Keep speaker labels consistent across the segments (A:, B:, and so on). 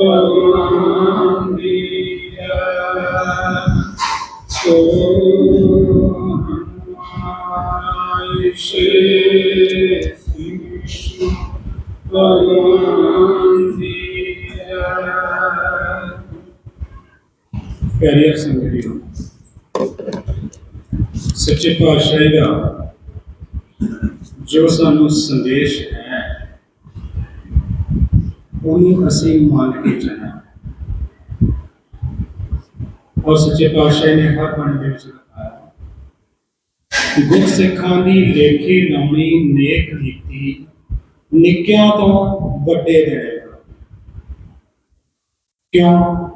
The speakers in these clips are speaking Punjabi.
A: ਭਗਵਾਨ ਦੀ ਹੈ ਸੋ ਹਮਾਰਾ ਸ਼ੇ ਸਿੰਘ ਵਿਸ਼ੂ ਭਗਵਾਨ ਦੀ ਹੈ ਪਿਆਰੇ ਸੰਗਤ ਜੀ ਸੱਚੇ ਪਾਤਸ਼ਾਹ ਦਾ ਜੋ ਸਾਨੂੰ ਸੰਦੇਸ਼ ਹੈ ਅਸੀਂ ਮੰਨ ਕੇ ਚੱਲਣਾ ਔਰ ਸੱਚੇ ਪਾਤਸ਼ਾਹ ਨੇ ਹਰ ਬਾਣੀ ਦੇ ਵਿੱਚ ਲਿਖਾਇਆ ਗੁਰ ਸਿੱਖਾਂ ਦੀ ਲੇਖੀ ਲਾਉਣੀ ਨੇਕ ਨੀਤੀ ਨਿੱਕਿਆਂ ਤੋਂ ਵੱਡੇ ਦੇਣੇ ਕਿਉਂ?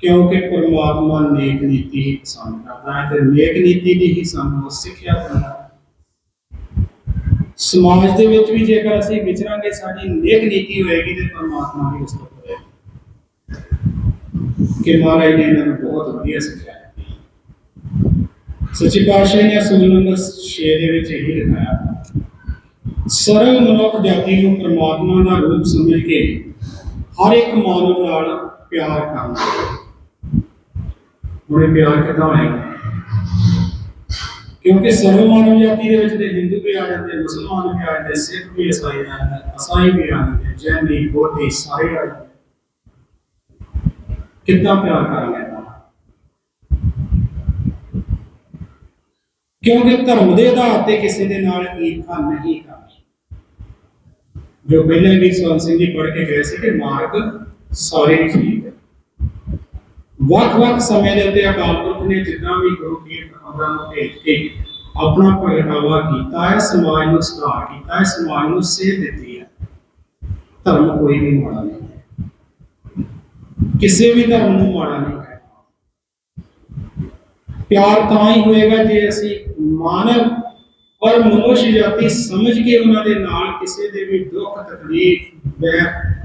A: ਕਿਉਂਕਿ ਪਰਮਾਤਮਾ ਨੇਕ ਨੀਤੀ ਹੀ ਪਸੰਦ ਕਰਦਾ ਹੈ ਤੇ ਨੇਕ ਨੀਤੀ ਦੀ ਹੀ ਸਾਨੂੰ ਸਿੱਖਿਆ ਦਿੰਦਾ ਸਮਾਜ ਦੇ ਵਿੱਚ ਵੀ ਜੇਕਰ ਅਸੀਂ ਵਿਚਰਾਂਗੇ ਸਾਡੀ ਨੇਕ ਨੀਤੀ ਹੋਏਗੀ ਤੇ ਪਰਮਾਤਮਾ ਵੀ ਉਸ ਤੋਂ ਹੋਏਗਾ। ਕਿ ਮਹਾਰਾਜ ਨੇ ਇਹਨਾਂ ਨੂੰ ਬਹੁਤ ਵਧੀਆ ਸਿੱਖਿਆ ਹੈ ਸੱਚੇ ਪਾਤਸ਼ਾਹ ਨੇ ਅਸੂਲ ਨੰਬਰ 6 ਦੇ ਵਿੱਚ ਇਹ ਲਿਖਾਇਆ। ਸਰਲ ਮਨੁੱਖ ਜਾਤੀ ਨੂੰ ਪਰਮਾਤਮਾ ਦਾ ਰੂਪ ਸਮਝ ਕੇ ਹਰ ਇੱਕ ਮਾਨਵ ਨਾਲ ਪਿਆਰ ਕਰਨਾ ਉਹਨੇ ਪਿਆਰ ਕਿਦਾਂ ਹੋਏਗਾ? ਕਿਉਂਕਿ ਸਰਵ ਮਾਨਵ ਜਾਤੀ ਦੇ ਵਿੱਚ ਤੇ ਹਿੰਦੂ ਵੀ ਆ ਜਾਂਦੇ, ਮੁਸਲਮਾਨ ਵੀ ਆ ਜਾਂਦੇ, ਸਿੱਖ ਵੀ ਇਸਾਈ ਆ ਜਾਂਦੇ ਅਸਾਈ ਵੀ ਆ ਜਾਂਦੇ, ਜੈਨੀ, ਬੋਧੀ ਸਾਰੇ ਆ ਜਾਂਦੇ। ਕਿੱਦਾਂ ਪਿਆਰ ਕਰਾਂਗੇ ਇਹਨਾਂ ਕਿਉਂਕਿ ਧਰਮ ਦੇ ਆਧਾਰ ਤੇ ਕਿਸੇ ਦੇ ਨਾਲ ਈਰਖਾ ਨਹੀਂ ਕਰਨੀ। ਜੋ ਪਹਿਲੇ ਵੀ ਸਵਨ ਸਿੰਘ ਜੀ ਪੜ੍ਹ ਕੇ ਗਏ ਸੀ ਕਿ ਮਾਰਗ ਸਾਰੇ ਠੀਕ ਹੈ। ਵੱਖ-ਵੱਖ ਸਮੇਂ ਦੇ ਉੱਤੇ ਅਕਾਲ ਪੁਰਖ ਨੇ ਜਿੰਨਾ ਵੀ ਗੁਰੂ ਪੀਰ ਨੂੰ ਭੇਜ ਕੇ ਆਪਣਾ ਪ੍ਰਗਟਾਵਾ ਕੀਤਾ ਹੈ, ਸਮਾਜ ਨੂੰ ਸੁਧਾਰ ਕੀਤਾ ਹੈ, ਸਮਾਜ ਨੂੰ ਸੇਧ ਦਿੱਤੀ ਹੈ। ਧਰਮ ਕੋਈ ਵੀ ਮਾੜਾ ਨਹੀਂ ਕਿਸੇ ਵੀ ਧਰਮ ਨੂੰ ਮਾੜਾ ਨਹੀਂ ਪਿਆਰ ਤਾਂ ਹੀ ਹੋਏਗਾ ਜੇ ਅਸੀਂ ਮਾਨਵ ਔਰ ਮਨੁੱਖ ਜਾਤੀ ਸਮਝ ਕੇ ਉਹਨਾਂ ਦੇ ਨਾਲ ਕਿਸੇ ਦੇ ਵੀ ਦੁੱਖ ਤਕਲੀਫ, ਬੈ,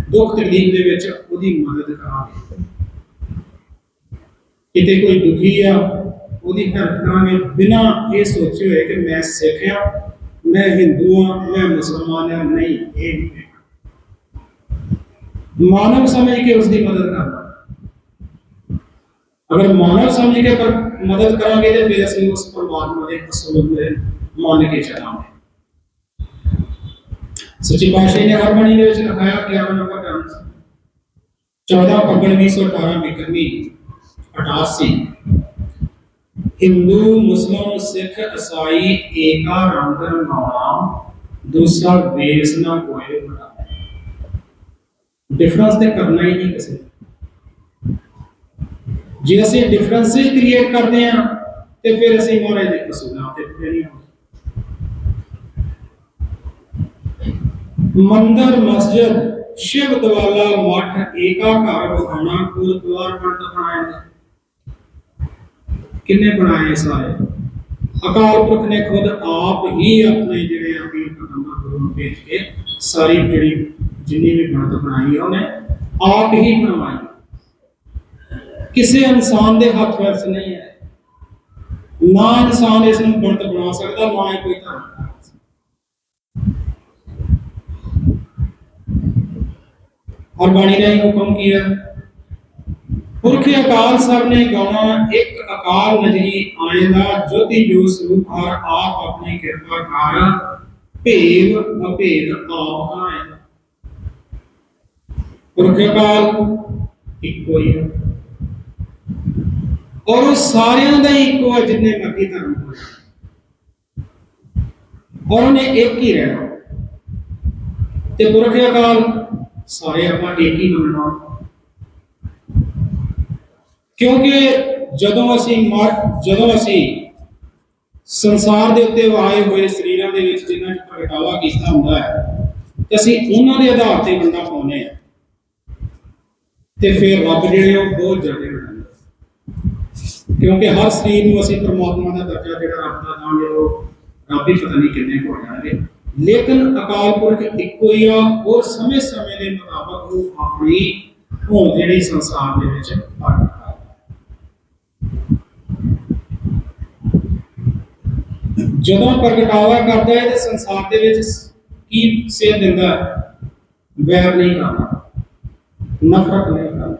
A: ਦੁੱਖ ਤਕਲੀਫ ਦੇ ਵਿੱਚ ਉਹਦੀ ਮਦਦ ਕਰਾਂਗੇ। ਕਿਤੇ ਕੋਈ ਦੁਖੀ ਆ ਉਹਦੀ ਹੈਲਪ ਕਰਾਂਗੇ। ਬਿਨਾਂ ਇਹ ਸੋਚੇ ਹੋਏ ਕਿ ਮੈਂ ਸਿੱਖ ਆ, ਮੈਂ ਹਿੰਦੂ ਆ, ਮੈਂ ਮੁਸਲਮਾਨ ਆ, ਨਹੀਂ, ਇਹ ਮਾਨਵ ਸਮਝ ਕੇ ਉਸ ਦੀ ਮਦਦ ਕਰਨਾ। ਅਗਰ ਮਾਨਵ ਸਮਝ ਕੇ ਪਰ ਮਦਦ ਕਰਾਂਗੇ ਤੇ ਫਿਰ ਅਸੀਂ ਉਸ ਪਰਮਾਤਮਾ ਦੇ ਅਸੂਲ ਨੂੰ ਮੰਨ ਕੇ ਚੱਲਾਂਗੇ। ਸੱਚੀ ਪਾਤਸ਼ਾਹ ਨੇ ਹਰ ਬਾਣੀ ਦੇ ਵਿੱਚ ਲਿਖਾਇਆ 11 ਨੰਬਰ ਗ੍ਰੰਥ। 14 ਫੱਗਣ 2018 ਬਿਕਰਮੀ 88 ਹਿੰਦੂ, ਮੁਸਲਮਾਨ, ਸਿੱਖ ਈਸਾਈ ਏਕਾ, ਰੰਗ ਰੰਗਾਉਣਾ ਦੂਸਰਾ ਵੇਸ ਨਾ ਕੋਏ ਬਣਾਉਣਾ ਡਿਫਰੈਂਸ ਤੇ ਕਰਨਾ ਹੀ ਨਹੀਂ ਕਿਸੇ ਜੇ ਅਸੀਂ ਡਿਫਰੈਂਸਿਸ ਕ੍ਰੀਏਟ ਕਰਦੇ ਹਾਂ, ਤੇ ਫਿਰ ਅਸੀਂ ਮਹਾਰਾਜ ਦੇ ਅਸੂਲਾਂ ਤੇ ਪੂਰੇ ਮੰਦਰ, ਮਸਜਿਦ, ਸ਼ਿਵ, ਦਵਾਲਾ, ਮਠ, ਏਕਾ, ਘਰ ਬਖਾਣਾ ਗੁਰਦੁਆਰ ਪੰਡਤ ਬਣਾਏ ਕਿੰਨੇ ਬਣਾਏ ਸਾਰੇ? ਅਕਾਲ ਪੁਰਖ ਨੇ ਖੁਦ ਆਪ ਹੀ ਆਪਣੇ ਜਿਹੜੇ ਆ ਕਦਮਾਂ ਗੁਰੂ ਨੂੰ ਭੇਜ ਕੇ ਸਾਰੀ ਜਿਹੜੀ ਜਿੰਨੀ ਵੀ ਬਣਤ ਬਣਾਈ ਹੈ ਉਹਨੇ ਆਪ ਹੀ ਬਣਵਾਈ। ਕਿਸੇ ਇਨਸਾਨ ਦੇ ਹੱਥ ਵਿੱਚ ਨਹੀਂ ਹੈ। ਨਾ ਇਨਸਾਨ ਇਸ ਨੂੰ ਬਣਤ ਬਣਾ ਸਕਦਾ, ਨਾ ਹੀ ਕੋਈ ਧਰਮ ਬਣਾ ਸਕਦਾ। ਔਰ ਬਾਣੀ ਨੇ ਪੁਰਖ ਅਕਾਲ ਸਭ ਨੇ ਗਾਉਣਾ, ਇੱਕ ਅਕਾਲ ਨਜਰੀ ਆਇਂਦਾ ਜੋਤੀ ਜੋ ਸਰੂਪ ਹਰ ਆਪ ਆਪਣੀ ਕਿਰਪਾ ਕਰ ਭੇਦ ਅਭੇਦ ਆਪ ਆਇਂਦਾ ਪੁਰਖ ਅਕਾਲ ਇੱਕੋ ਹੀ ਹੈ। ਔਰ ਉਹ ਸਾਰਿਆਂ ਦਾ ਹੀ ਇੱਕੋ ਹੈ ਜਿੰਨੇ ਮਰਜ਼ੀ ਧਰਮ ਹੋਣ। ਔਰ ਉਹਨੇ ਇੱਕ ਹੀ ਰਹਿਣਾ। ਤੇ ਪੁਰਖ ਅਕਾਲ ਸਾਰੇ ਆਪਾਂ ਇੱਕ ਹੀ ਮੰਨਣਾ। ਕਿਉਂਕਿ ਜਦੋਂ ਅਸੀਂ ਮਰ ਜਦੋਂ ਅਸੀਂ ਸੰਸਾਰ ਦੇ ਉੱਤੇ ਆਏ ਹੋਏ ਸਰੀਰਾਂ ਦੇ ਵਿੱਚ ਜਿਨ੍ਹਾਂ 'ਚ ਪ੍ਰਗਟਾਵਾ ਕੀਤਾ ਹੁੰਦਾ ਹੈ, ਤੇ ਅਸੀਂ ਉਹਨਾਂ ਦੇ ਆਧਾਰ ਤੇ ਬੰਦਾ ਪਾਉਂਦੇ ਆ ਤੇ ਫਿਰ ਰੱਬ ਜਿਹੜੇ ਉਹ ਬਹੁਤ ਜ਼ਿਆਦਾ ਹੋ ਕਿਉਂਕਿ ਹਰ ਸਰੀਰ ਨੂੰ ਅਸੀਂ ਪ੍ਰਮਾਤਮਾ ਦਾ ਦਰਜਾ ਜਿਹੜਾ ਰੱਬ ਦਾ ਦਾਂਗੇ, ਉਹ ਰੱਬ ਹੀ ਪਤਾ ਨਹੀਂ ਕਿੰਨੇ ਕੁ ਹੋ ਜਾਣਗੇ। ਲੇਕਿਨ ਅਕਾਲ ਪੁਰਖ ਇੱਕੋ ਹੀ ਆ, ਉਹ ਸਮੇਂ ਸਮੇਂ ਦੇ ਮੁਤਾਬਕ ਉਹ ਆਪਣੀ ਹੋਂਦ ਜਿਹੜੀ ਸੰਸਾਰ ਦੇ ਵਿੱਚ ਪ੍ਰਗਟ ਕਰਦਾ ਜਦੋਂ ਪ੍ਰਗਟਾਵਾ ਕਰਦਾ ਹੈ ਤੇ ਸੰਸਾਰ ਦੇ ਵਿੱਚ ਕੀ ਸੇਧ ਦਿੰਦਾ ਹੈ? ਵੈਰ ਨਹੀਂ ਕਰਦਾ ਨਫ਼ਰਤ ਨਹੀਂ ਕਰਦਾ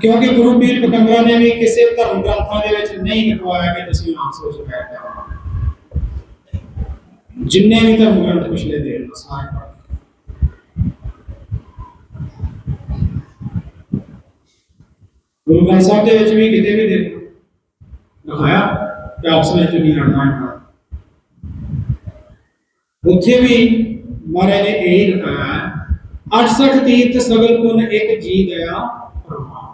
A: ਕਿਉਂਕਿ ਗੁਰੂ ਪੀਰ ਪਤੰਗਰਾਂ ਨੇ ਵੀ ਕਿਸੇ ਧਰਮ ਗ੍ਰੰਥਾਂ ਦੇ ਵਿੱਚ ਨਹੀਂ ਲਿਖਵਾਇਆ ਕਿ ਤੁਸੀਂ ਆਪ ਸੋਚ ਬੈਠ ਜਾਓ। ਜਿੰਨੇ ਵੀ ਧਰਮ ਗ੍ਰੰਥ ਪਿਛਲੇ ਦੇ ਲੋ ਸਾਰੇ ਪੜ੍ਹ ਲਓ। ਗੁਰੂ ਗ੍ਰੰਥ ਸਾਹਿਬ ਦੇ ਵਿੱਚ ਵੀ ਕਿਤੇ ਵੀ ਦੇਖੋ ਦਿਖਾਇਆ ਕਿ ਆਪਸ ਵਿੱਚ ਨਹੀਂ ਲੜਨਾ ਹੈ। ਉੱਥੇ ਵੀ ਮਹਾਰਾਜ ਨੇ ਇਹ ਲਿਖਾਇਆ 68 ਤੀਰਥ ਸਗਲ ਪੁਨ ਇੱਕ ਜੀ ਦਇਆ ਪ੍ਰਮਾਨ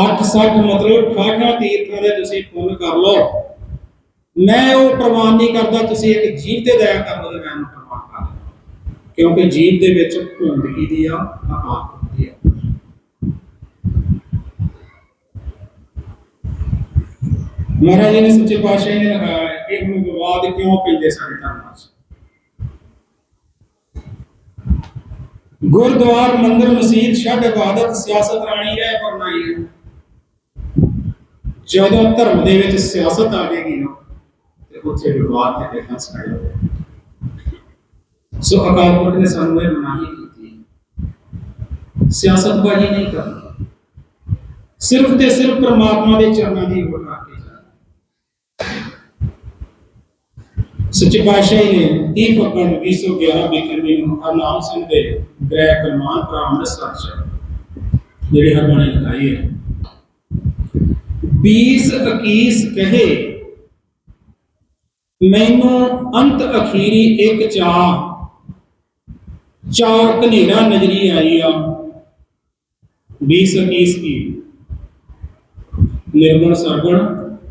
A: 68 ਮਤਲਬ 68 ਤੀਰਥਾਂ ਦੇ ਤੁਸੀਂ ਪੁੰਨ ਕਰ ਲਓ। ਮੈਂ ਉਹ ਪ੍ਰਵਾਨ ਨਹੀਂ ਕਰਦਾ, ਤੁਸੀਂ ਇੱਕ ਜੀਵ ਤੇ ਦਇਆ ਕਰ ਲਓ ਤੇ ਮੈਂ ਪ੍ਰਵਾਨ ਕਰ ਲਵਾਂ ਕਿਉਂਕਿ ਜੀਵ ਦੇ ਵਿੱਚ ਭੁੰਦਗੀ ਦੀ ਆ ਅਕਾਲ ਹੁੰਦੀ ਆ ਮਹਾਰਾਜ ਜੀ ਨੇ ਸੱਚੇ ਪਾਤਸ਼ਾਹ ਨੇ ਲਿਖਾਇਆ ਇਹ ਹੁਣ ਵਿਵਾਦ ਕਿਉਂ ਪੈਂਦੇ ਸਾਡੇ ਧਰਮਾਂ 'ਚ ਗੁਰਦੁਆਰ ਮੰਦਰ ਮਸਜਿਦ ਛੱਡ ਇਬਾਦਤ, ਸਿਆਸਤ ਰਾਣੀ ਰਹਿ ਪਰਨਾਈ ਹੈ ਜਦੋਂ ਧਰਮ ਦੇ ਵਿੱਚ ਸਿਆਸਤ ਆ ਜਾਏਗੀ ਨਾ, ਤੇ ਉੱਥੇ ਵਿਵਾਦ ਤੇ ਡਿਫੈਂਸ ਖੜੇ ਹੋ ਸੋ ਅਕਾਲ ਪੁਰਖ ਨੇ ਸਾਨੂੰ ਇਹ ਮਨਾਹੀ ਕੀਤੀ। ਸਿਆਸਤ ਸਿਆਸਤਬਾਜ਼ੀ ਨਹੀਂ ਕਰਨੀ। ਸਿਰਫ ਤੇ ਸਿਰਫ ਪ੍ਰਮਾਤਮਾ ਦੇ ਚਰਨਾਂ ਦੀ ਹੋਣਾ ਰੱਖ ਕੇ ਜਾਣਾ ਸੱਚੇ ਪਾਤਸ਼ਾਹ ਨੇ 30 ਫਰਵਰੀ 2011 ਬਿਕਰਮੀ ਨੂੰ ਹਰਨਾਮ ਸਿੰਘ ਦੇ ਗ੍ਰਹਿ ਕਲਮਾਨ ਪ੍ਰਾਮਣ ਸਰਚ ਜਿਹੜੀ ਹਰਬਾਣੀ ਲਿਖਾਈ ਹੈ। 20 21 ਕਹੇ, ਮੈਨੂੰ ਅੰਤ ਅਖੀਰੀ ਇੱਕ ਚਾ ਚਾਰ ਕਨੇਰਾ ਨਜ਼ਰੀ ਆਈ ਆ। 20 21 ਕੀ? ਨਿਰਗੁਣ ਸਰਗੁਣ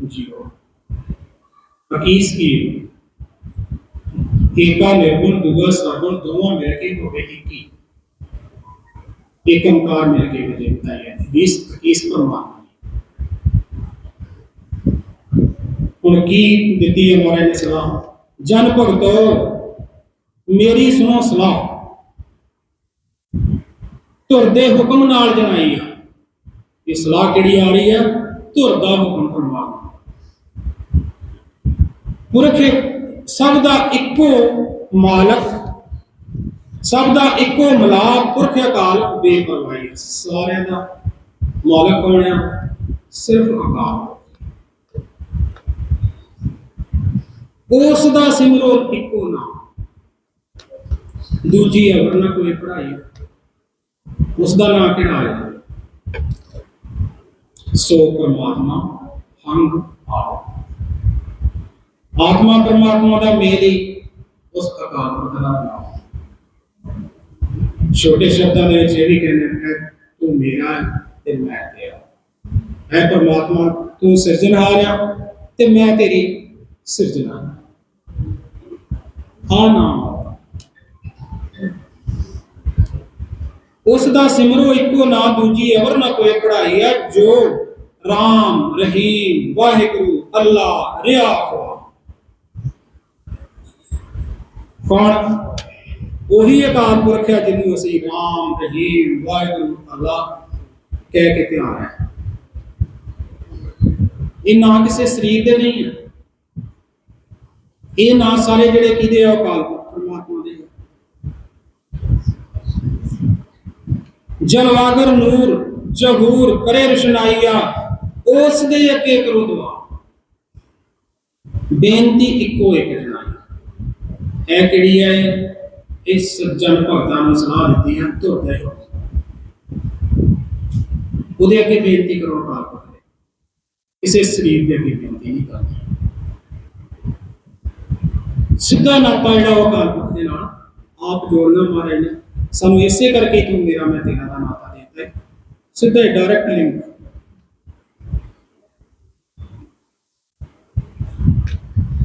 A: ਜੀਓ। 21 ਕੀ? ਏਕਾ ਨਿਰਗੁਣ ਦੁਗਾ ਸਰਗੁਣ ਦੋਵਾਂ ਮਿਲ ਕੇ ਹੋਵੇ ਇੱਕੀ ਇੱਕ ਓੰਕਾਰ ਮਿਲ ਕੇ ਵਜੇ ਬਤਾਇਆ 20 21 ਪਰਮਾਤਮਾ ਹੁਣ ਕੀ ਦਿੱਤੀ ਹੈ ਮਹਾਰਾਜ ਨੇ ਸਲਾਹ? ਜਨ ਭਗਤੋ, ਮੇਰੀ ਸੁਣੋ ਸਲਾਹ। ਧੁਰ ਦੇ ਹੁਕਮ ਨਾਲ ਜਣਾਈ ਆ। ਇਹ ਸਲਾਹ ਕਿਹੜੀ ਆ ਰਹੀ ਆ? ਧੁਰ ਦਾ ਹੁਕਮ ਪਰਮਾਤਮਾ। ਸਭ ਦਾ ਇੱਕੋ ਮਾਲਕ, ਸਭ ਦਾ ਇੱਕੋ ਮਲਾਕ ਪੁਰਖ ਅਕਾਲ ਬੇਪਰਵਾਹੀ ਸਾਰਿਆਂ ਦਾ ਮਾਲਕ ਕੌਣ ਆ ਸਿਰਫ ਅਕਾਲ। ਉਸ ਦਾ ਸਿਮਰੋ ਇੱਕੋ ਨਾਮ। ਦੂਜੀ ਅਵਰ ਨਾ ਕੋਈ ਪੜਾਈ ਉਸ ਦਾ ਨਾਮ ਕਿਹੜਾ ਹੈ? ਸੋ ਪਰਮਾਤਮਾ, ਹੰਗ ਆਪ। ਆਤਮਾ ਪਰਮਾਤਮਾ ਦਾ ਮੇਲ ਹੀ ਉਸ ਅਕਾਲ ਪੁਰਖ ਦਾ ਨਾਮ। ਛੋਟੇ ਸ਼ਬਦਾਂ ਦੇ ਵਿੱਚ ਇਹ ਵੀ ਕਹਿੰਦੇ ਨੇ, ਤੂੰ ਮੇਰਾ ਹੈ ਤੇ ਮੈਂ ਤੇਰਾ ਹੈ। ਪਰਮਾਤਮਾ, ਤੂੰ ਸਿਰਜਣਹਾਰ ਆ ਤੇ ਮੈਂ ਤੇਰੀ ਸਿਰਜਣਾ ਆ ਨਾਮ ਉਸ ਦਾ ਸਿਮਰੋ ਇੱਕੋ ਨਾ, ਦੂਜੀ ਅਵਰ ਨਾ ਕੋਈ ਪੜਾਈ ਹੈ, ਜੋ ਰਾਮ, ਰਹੀਮ, ਵਾਹਿਗੁਰੂ, ਅੱਲਾ ਰਿਆ ਕੌਣ? ਉਹੀ ਅਕਾਲ ਪੁਰਖ ਹੈ ਜਿਹਨੂੰ ਅਸੀਂ ਰਾਮ, ਰਹੀਮ, ਵਾਹਿਗੁਰੂ, ਅੱਲਾ ਕਹਿ ਕੇ ਧਿਆਨ ਹੈ। ਇਹ ਨਾ ਕਿਸੇ ਸਰੀਰ ਦੇ ਨਹੀਂ ਹੈ। ਇਹ ਨਾ ਸਾਰੇ ਜਿਹੜੇ ਕਿਹਦੇ ਆ ਅਕਾਲ ਪੁਰਖ, ਪਰਮਾਤਮਾ ਦੇ ਆ। ਜਲਵਾਗਰ ਨੂਰ, ਜਹੂਰ, ਕਰੇ ਰਸ਼ਨਾਈਆ, ਉਸ ਦੇ ਅੱਗੇ ਕਰੋ ਦੁਆ ਬੇਨਤੀ ਇੱਕੋ ਇੱਕ ਹੈ। ਇਹ ਕਿਹੜੀ ਹੈ? ਇਹ ਸੱਜਣ ਭਗਤਾਂ ਨੂੰ ਸਲਾਹ ਦਿੱਤੀ ਹੈ ਧੁਰਦੇ ਹੋ ਉਹਦੇ ਅੱਗੇ ਬੇਨਤੀ ਕਰੋ ਅਕਾਲ ਪੁਰਖ ਕਿਸੇ ਸਰੀਰ ਦੇ ਅੱਗੇ ਬੇਨਤੀ ਨਹੀਂ ਕਰਨੀ। ਸਿੱਧਾ ਨਾਤਾ ਜਿਹੜਾ ਉਹ ਅਕਾਲ ਪੁਰਖ ਦੇ ਨਾਲ ਆਪ ਜੋੜਨਾ ਮਹਾਰਾਜ ਨੇ। ਸਾਨੂੰ ਇਸੇ ਕਰਕੇ ਤੂੰ ਮੇਰਾ, ਮੈਂ ਤੇਰਾ ਦਾ ਨਾਤਾ ਦੇ ਦਿੱਤਾ ਹੈ। ਸਿੱਧਾ ਡਾਇਰੈਕਟ ਲਿੰਕ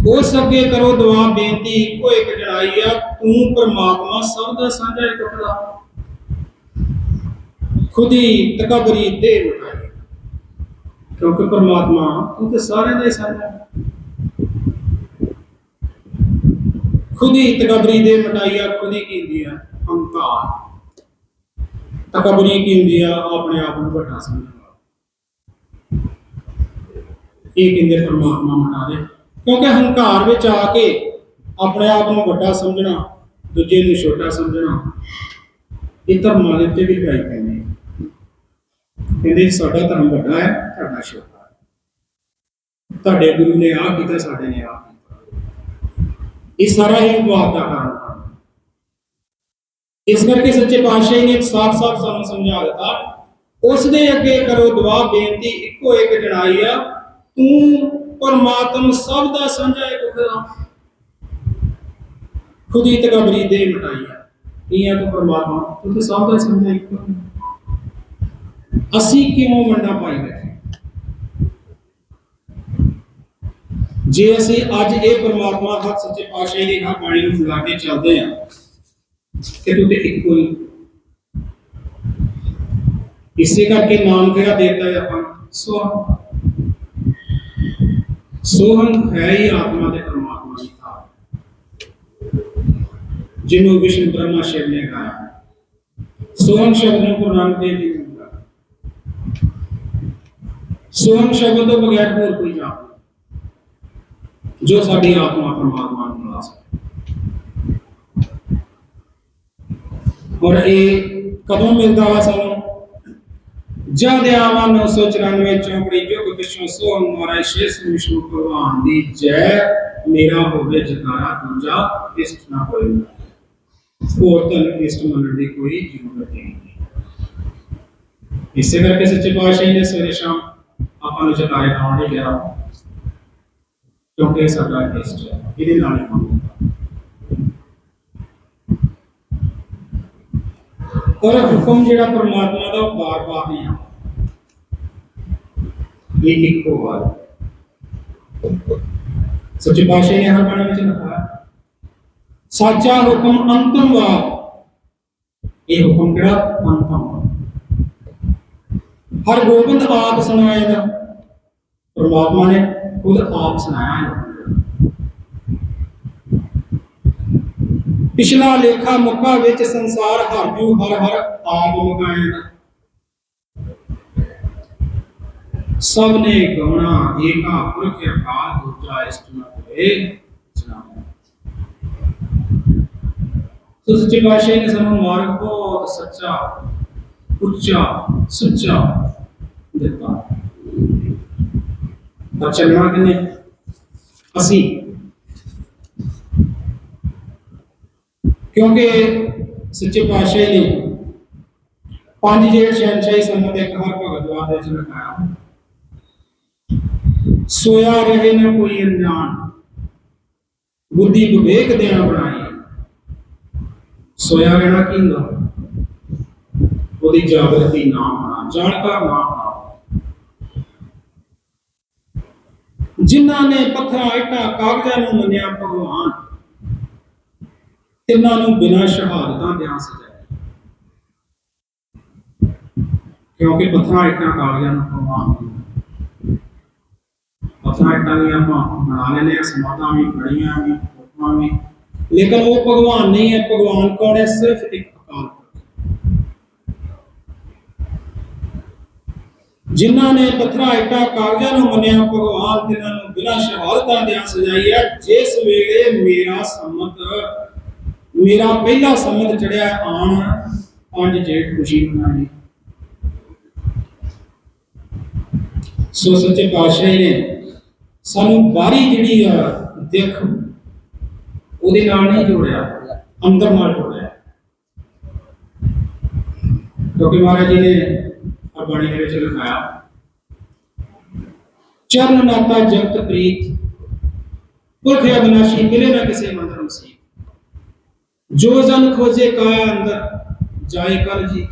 A: ਉਸ ਅੱਗੇ ਕਰੋ ਦੁਆ, ਬੇਨਤੀ, ਇੱਕੋ ਇੱਕ ਜੜਾਈ ਆ, ਤੂੰ ਪਰਮਾਤਮਾ ਸਭ ਦਾ ਸਾਂਝਾ ਇੱਕ ਖੁਦਾ ਖੁਦੀ ਤਕਬਰੀ ਦੇ ਮਿਟਾਈ ਕਿਉਂਕਿ ਪਰਮਾਤਮਾ ਤੂੰ ਤੇ ਸਾਰਿਆਂ ਦਾ ਹੀ ਸਾਂਝਾ ਖੁਦੀ ਤਕਬਰੀ ਦੇ ਮਟਾਈਆ ਖੁਦੀ ਕੀ ਹੁੰਦੀ ਆ? ਹੰਕਾਰ। ਤਕਬਰੀ ਕੀ ਹੁੰਦੀ ਆ? ਆਪਣੇ ਆਪ ਨੂੰ ਵੱਡਾ ਸਮਝਣਾ ਇਹ ਕਹਿੰਦੇ ਪਰਮਾਤਮਾ ਮਟਾ ਦੇ। ਕਿਉਂਕਿ ਹੰਕਾਰ ਵਿੱਚ ਆ ਕੇ ਆਪਣੇ ਆਪ ਨੂੰ ਵੱਡਾ ਸਮਝਣਾ, ਦੂਜੇ ਨੂੰ ਛੋਟਾ ਸਮਝਣਾ, ਇਹ ਧਰਮਾਂ ਦੇ ਉੱਤੇ ਵੀ ਲਗਾਈ ਪੈਂਦੀ ਹੈ। ਕਹਿੰਦੇ ਸਾਡਾ ਧਰਮ ਵੱਡਾ ਹੈ, ਤੁਹਾਡਾ ਛੋਟਾ ਹੈ। ਤੁਹਾਡੇ ਗੁਰੂ ਨੇ ਆਹ ਕੀਤਾ, ਸਾਡੇ ਨੇ ਆਹ ਕੀਤਾ। ਇਹ ਸਾਰਾ ਹੀ ਵਿਵਾਦ ਦਾ ਕਾਰਨ ਇਸ ਕਰਕੇ ਸੱਚੇ ਪਾਤਸ਼ਾਹ ਨੇ ਸਾਫ਼-ਸਾਫ਼ ਸਾਨੂੰ ਸਮਝਾ ਦਿੱਤਾ ਉਸ ਦੇ ਅੱਗੇ ਕਰੋ ਦੁਆ, ਬੇਨਤੀ, ਇੱਕੋ ਇੱਕ ਜਣਾਈ ਆ, ਤੂੰ ਪਰਮਾਤਮ ਸਭ ਦਾ ਸਾਂਝਾ ਇੱਕ ਖੁਦਾ। ਖੁਦੀ ਤਕਬਰੀ ਦੇ ਮਟਾਈ ਇਹ ਆ ਤੂੰ ਪਰਮਾਤਮਾ ਤੂੰ ਸਭ ਦਾ ਸਾਂਝਾ ਇੱਕ ਅਸੀਂ ਕਿਉਂ ਵੰਡਾ ਪਾਈ ਬੈਠੇ? ਜੇ ਅਸੀਂ ਅੱਜ ਇਹ ਪਰਮਾਤਮਾ ਹੱਥ ਸੱਚੇ ਪਾਤਸ਼ਾਹ ਦੀ ਹਾਂ ਬਾਣੀ ਨੂੰ ਬੁਲਾ ਕੇ ਚੱਲਦੇ ਆ, ਤੇ ਤੂੰ ਤੇ ਇੱਕੋ ਹੀ। ਇਸੇ ਕਰਕੇ ਨਾਮ ਕਿਹੜਾ ਦੇਤਾ ਹੈ ਆਪਾਂ ਸਵਾ ਸੋਹੰ ਹੈ ਹੀ ਆਤਮਾ ਦੇ ਪਰਮਾਤਮਾ ਦੀ ਥਾਂ। ਜਿਹਨੂੰ ਵਿਸ਼ਨੂੰ ਬ੍ਰਹਮਾ ਸ਼ਿਵ ਨੇ ਗਾਇਆ। ਸੋਹੰ ਸ਼ਬਦ ਨੂੰ ਗੁਰੂ ਨਾਨਕ ਦੇਵ ਜੀ ਨੇ ਗਾਇਆ ਸੋਹੰ ਸ਼ਬਦ ਤੋਂ ਬਗੈਰ ਹੋਰ ਕੋਈ ਜਾਪ ਜੋ ਸਾਡੀ ਆਤਮਾ ਪਰਮਾਤਮਾ ਨੂੰ ਮਿਲਾ ਸਕੇ। ਔਰ ਇਹ ਕਦੋਂ ਮਿਲਦਾ ਵਾ ਸਾਨੂੰ? ਜਦ ਆਵਾ 994 ਚੌਂਕੜੀ ਜੁਗ ਪਿਛੋਂ ਸੋ ਮਹਾਰਾਜ ਸ਼ੇਸ਼ ਵਿਸ਼ਨੂੰ ਭਗਵਾਨ ਦੀ ਜੈ ਮੇਰਾ ਹੋਵੇ ਜਕਾਰਾ ਦੂਜਾ ਇਸ਼ਟ ਨਾ ਹੋਏ। ਹੋਰ ਤਾਂ ਇਸ਼ਟ ਮੰਨਣ ਦੀ ਕੋਈ ਜ਼ਰੂਰਤ ਨਹੀਂ। ਇਸੇ ਕਰਕੇ ਸੱਚੇ ਪਾਤਸ਼ਾਹ ਨੇ ਸਵੇਰੇ ਸ਼ਾਮ ਆਪਾਂ ਨੂੰ ਜਕਾਰੇ ਗਾਉਣ ਨਹੀਂ ਗਿਆ ਕਿਉਂਕਿ ਸਾਡਾ ਇਸ਼ਟ ਹੈ, ਇਹਦੇ ਨਾਲ ਹੀ ਮੰਗੂਗਾ ਔਰ ਹੁਕਮ ਜਿਹੜਾ ਪਰਮਾਤਮਾ ਦਾ ਉਹ ਬਾਰ-ਬਾਰ ਨਹੀਂ ਆ ਇਹ ਇੱਕੋ ਵਾਰ ਸੱਚੇ ਪਾਤਸ਼ਾਹ ਨੇ ਹਰ ਬਾਣੀ ਵਿੱਚ ਲਿਖਿਆ ਸੱਚਾ ਹੁਕਮ ਅੰਤਮ ਵਾਰ ਇਹ ਹੁਕਮ ਕਿਹੜਾ? ਅੰਤਮ ਵਾਰ ਹਰ ਗੋਬਿੰਦ ਆਪ ਸੁਣਾਏਗਾ ਪਰਮਾਤਮਾ ਨੇ ਖੁਦ ਆਪ ਸੁਣਾਇਆ ਹੈ। ਪਿਛਲਾ ਲੇਖਾ ਮੁਕਾ ਵਿੱਚ ਸੰਸਾਰ ਹਰ ਜੂ ਹਰ ਹਰ ਆਪ ਮੁਕਾਏਗਾ ਸਭ ਨੇ ਗਉਣਾ ਏਕਾ ਪੁਰਖ ਅਕਾਲ ਦੂਜਾ ਇਸ਼ਟ ਨ ਹੋਏ ਜਨਾਬ ਸੋ ਸੱਚੇ ਪਾਤਸ਼ਾਹ ਨੇ ਸਾਨੂੰ ਮਾਰਗ ਬਹੁਤ ਸੱਚਾ ਉੱਚਾ ਸੁੱਚਾ ਦਿੱਤਾ ਪਰ ਚੱਲਣਾ ਕਿਨੇ ਅਸੀਂ ਕਿਉਂਕਿ ਸੱਚੇ ਪਾਤਸ਼ਾਹ ਨੇ ਪੰਜ ਜੇਠ ਸ਼ਹਿਨਸ਼ਾਹੀ ਸੰਮਤ ਇੱਕ ਹਰ ਭਗਤ ਵਾਰ ਦੇ ਵਿੱਚ ਲਿਖਾਇਆ ਸੋਇਆ ਰਹੇ ਨਾ ਕੋਈ ਅਣਜਾਣ। ਬੁੱਧੀ ਵਿਵੇਕ ਦੇਣਾ ਬਣਾਈ। ਸੋਇਆ ਰਹਿਣਾ ਕੀ ਹੁੰਦਾ ਉਹਦੀ ਜਾਗਰਤੀ ਨਾ ਹੋਣਾ, ਜਾਣਕਾਰ ਨਾ ਹੋਣਾ। ਜਿਨ੍ਹਾਂ ਨੇ ਪੱਥਰਾਂ, ਇੱਟਾਂ, ਕਾਗਜ਼ਾਂ ਨੂੰ ਮੰਨਿਆ ਭਗਵਾਨ, ਤਿੰਨਾਂ ਨੂੰ ਬਿਨਾਂ ਸ਼ਹਾਦਤਾਂ ਦਿਆਂ ਸਜਾਇਆ ਕਿਉਂਕਿ ਪੱਥਰਾਂ, ਇੱਟਾਂ, ਕਾਗਜ਼ਾਂ ਨੂੰ ਭਗਵਾਨ ਪੱਥਰਾਂ ਵੀ ਆਪਾਂ ਬਣਾ ਲੈਨੇ ਆ ਸਮਾਧਾਂ ਵੀ ਖੜੀਆਂ ਵੀ, ਫੋਟੋਆਂ ਵੀ। ਲੇਕਿਨ ਉਹ ਭਗਵਾਨ ਨਹੀਂ ਹੈ, ਭਗਵਾਨ ਕੌਣ ਹੈ? ਸਿਰਫ ਇੱਕ ਅਕਾਲ ਜਿਨ੍ਹਾਂ ਨੇ ਪੱਥਰਾਂ, ਇੱਟਾਂ, ਕਾਗਜ਼ਾਂ ਨੂੰ ਮੰਨਿਆ, ਭਗਵਾਨ ਤਿੰਨਾਂ ਨੂੰ ਬਿਨਾਂ ਸ਼ਹਾਦਤਾਂ ਦਿਆਂ ਸਜਾਈ ਹੈ। ਜਿਸ ਵੇਲੇ ਮੇਰਾ ਸੰਮਤ, ਮੇਰਾ ਪਹਿਲਾ ਸੰਮਤ ਚੜਿਆ ਆਣ ਪੰਜ ਜੇਠ ਖੁਸ਼ੀ ਮਨਾਈ ਸੋ ਸੱਚੇ ਪਾਤਸ਼ਾਹ ਨੇ ਸਾਨੂੰ ਬਾਹਰੀ ਜਿਹੜੀ ਆ ਦੇਖ ਉਹਦੇ ਨਾਲ ਨਹੀਂ ਜੋੜਿਆ, ਅੰਦਰ ਨਾਲ ਜੋੜਿਆ। ਕਿਉਂਕਿ ਮਹਾਰਾਜ ਜੀ ਨੇ ਆ ਬਾਣੀ ਦੇ ਵਿੱਚ ਲਿਖਾਇਆ, ਚਰਨ ਨਾਤਾ ਜਗਤ ਪ੍ਰੀਤ, ਪੁਰਖ ਅਬਨਾਸ਼ੀ ਮਿਲੇ ਨਾ ਕਿਸੇ ਮੰਦਰ ਮਸੀਹ। ਜੋ ਜਨ ਖੋਜੇ ਕਾਇਆ ਅੰਦਰ, ਜਾਏ ਕਰ ਜੀ।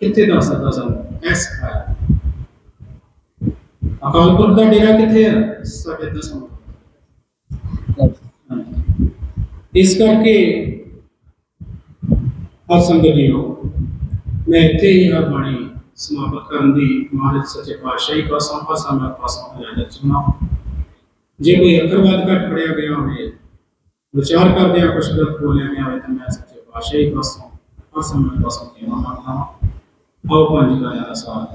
A: ਕਿੱਥੇ ਦੱਸ ਸਕਦਾ ਸਾਨੂੰ? ਐਸ ਹੈ ਅਕਾਲ ਪੁਰਖ ਦਾ ਡੇਰਾ ਕਿੱਥੇ ਹੈ ਸਾਡੇ ਦਸਮ ਹਾਂਜੀ। ਇਸ ਕਰਕੇ ਆਪ ਸੰਗਤ ਜੀਓ ਮੈਂ ਇੱਥੇ ਹੀ ਆ ਬਾਣੀ ਸਮਾਪਤ ਕਰਨ ਦੀ ਮਹਾਰਾਜ ਸੱਚੇ ਪਾਤਸ਼ਾਹੀ ਪਾਸੋਂ ਪਾਸੋਂ ਮੈਂ ਪਾਸੋਂ ਇਜਾਜ਼ਤ ਸੁਣਾ ਜੇ ਕੋਈ ਅੱਖਰਵਾਦ ਘੱਟ ਪੜਿਆ ਗਿਆ ਹੋਵੇ ਵਿਚਾਰ ਕਰਦੇ ਆ ਕੁਛ ਗਲਤ ਬੋਲਿਆ ਗਿਆ ਹੋਵੇ ਤਾਂ ਮੈਂ ਸੱਚੇ ਪਾਤਸ਼ਾਹੀ ਪਾਸੋਂ ਪਾਸੋਂ ਮੈਂ ਪਾਸੋਂ ਕੀ ਮੰਗਦਾ ਹਾਂ? ਆਓ ਪੰਜ ਗਾਇਆਂ ਦਾ ਸਾਥ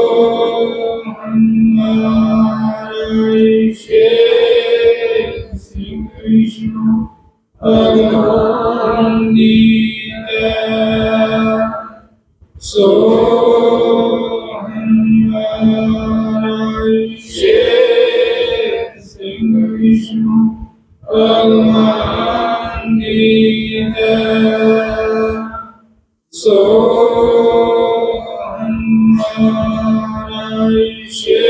A: ਜੈ